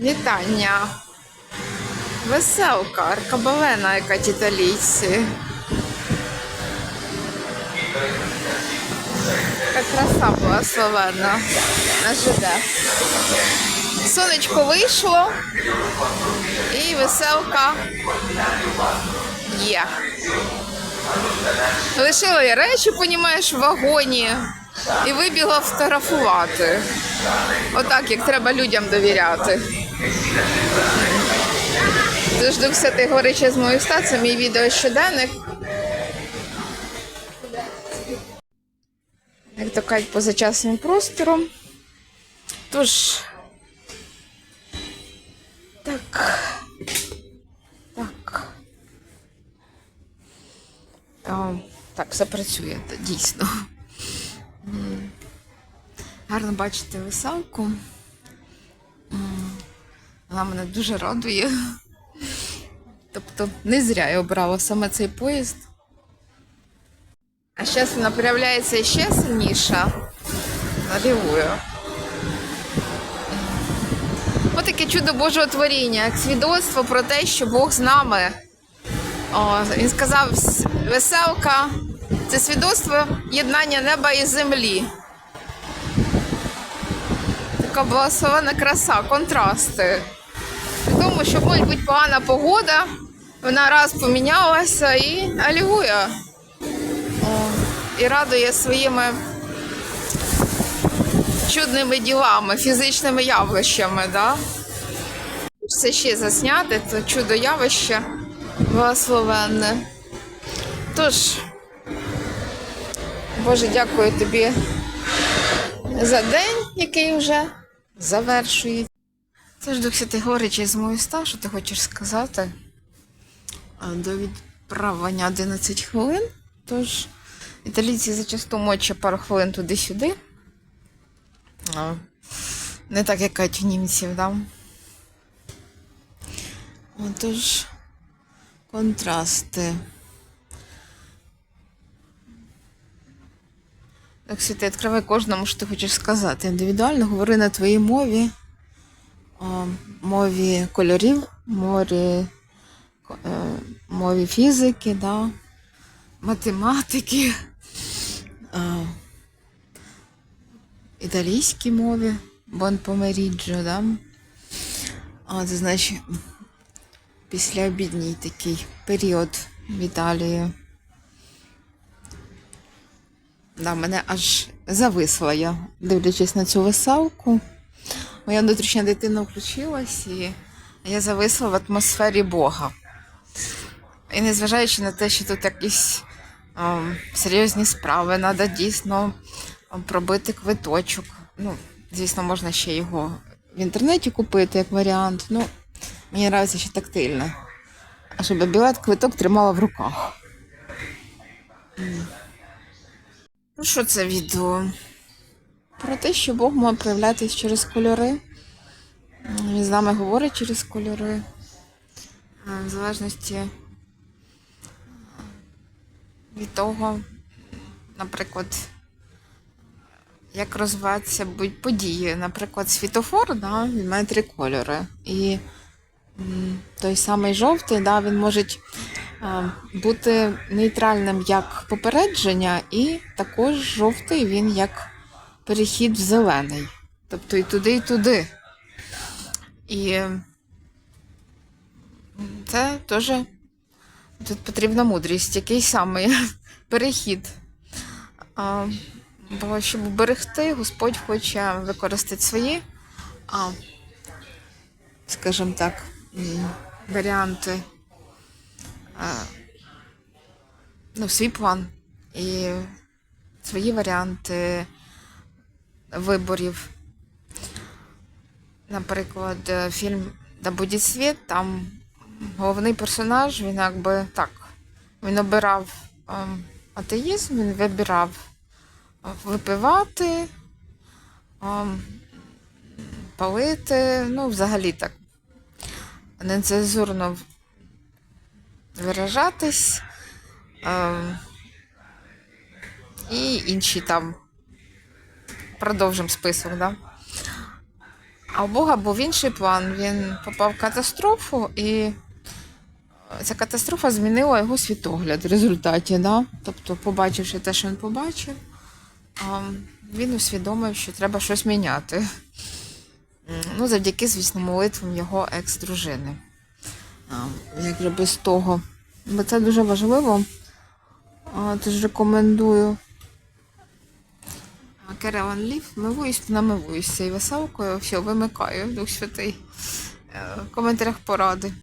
Вітання. Веселка, аркабалена, яка італійці. Яка краса була словенна на ЖД. Сонечко вийшло і веселка є. Лишила я речі, понімаєш, в вагоні і вибігла фотографувати. Отак, як треба людям довіряти. Тож Дух Святий говорить з мою ста, це мій відео щоденник. Як то кажуть, поза часом і простором. Тож. Так. Так. О, так, все працює, дійсно. Гарно бачити веселку. Вона мене дуже радує. Тобто не зря я обрала саме цей поїзд. А зараз вона проявляється ще сильніша. Налівую. Ось таке чудо Божого творіння, як свідоцтво про те, що Бог з нами. О, він сказав, веселка це свідоцтво єднання неба і землі. Така благословена краса, контрасти. Тому, що може бути погана погода, вона раз помінялася і алігує. І радує своїми чудними ділами, фізичними явищами. Да? Це ще засняти, це чудо явище благословенне. Тож, Боже, дякую тобі за день, який вже завершується. Це ж Дух Святий говорить через мою уста, що ти хочеш сказати. До відправлення 11 хвилин. Тож італійці зачасту мочать пару хвилин туди-сюди. Не так, як кажуть німців, да? Отож, контрасти. Так, Святий, відкривай кожному, що ти хочеш сказати. Індивідуально говори на твоїй мові, мові кольорів, мові, е, мові фізики, да, математики, італійській мові, бон померіджо, да. А, це значить післяобідній такий період в Італії. Да, мене аж зависла я, дивлячись на цю веселку. Моя внутрішня дитина включилась, і я зависла в атмосфері Бога. І незважаючи на те, що тут якісь ем, серйозні справи, треба дійсно пробити квиточок. Ну, звісно, можна ще його в інтернеті купити як варіант. Ну, мені подобається ще тактильно. А щоб я білет квиток тримала в руках. Ну, що це відео? Про те, що Бог може проявлятися через кольори. Він з нами говорить через кольори. В залежності від того, наприклад, як розвиватися події. Наприклад, світофор, да, він має три кольори. І той самий жовтий, да, він може е, бути нейтральним як попередження, і також жовтий він як перехід в зелений. Тобто і туди, і туди. І це теж тут потрібна мудрість, який саме перехід. А, бо щоб берегти, Господь хоче використати свої, а, скажімо так, варіанти, а, ну, свій план і свої варіанти виборів. Наприклад, е, фільм Да буде світ, там головний персонаж, він якби так, він обирав ем, атеїзм, він вибирав е, випивати, ем, палити, ну, взагалі так, нецензурно виражатись. Ем, і інші там продовжимо список, да? А у Бога був інший план. Він попав в катастрофу, і ця катастрофа змінила його світогляд в результаті. Да? Тобто, побачивши те, що він побачив, він усвідомив, що треба щось міняти. Ну, завдяки, звісно, молитвам його екс-дружини. Як же того. Бо це дуже важливо. Тож рекомендую. Кереван Лів, мивуюсь, намивуюся і веселкою, все, вимикаю, Дух Святий. Е, В коментарях поради.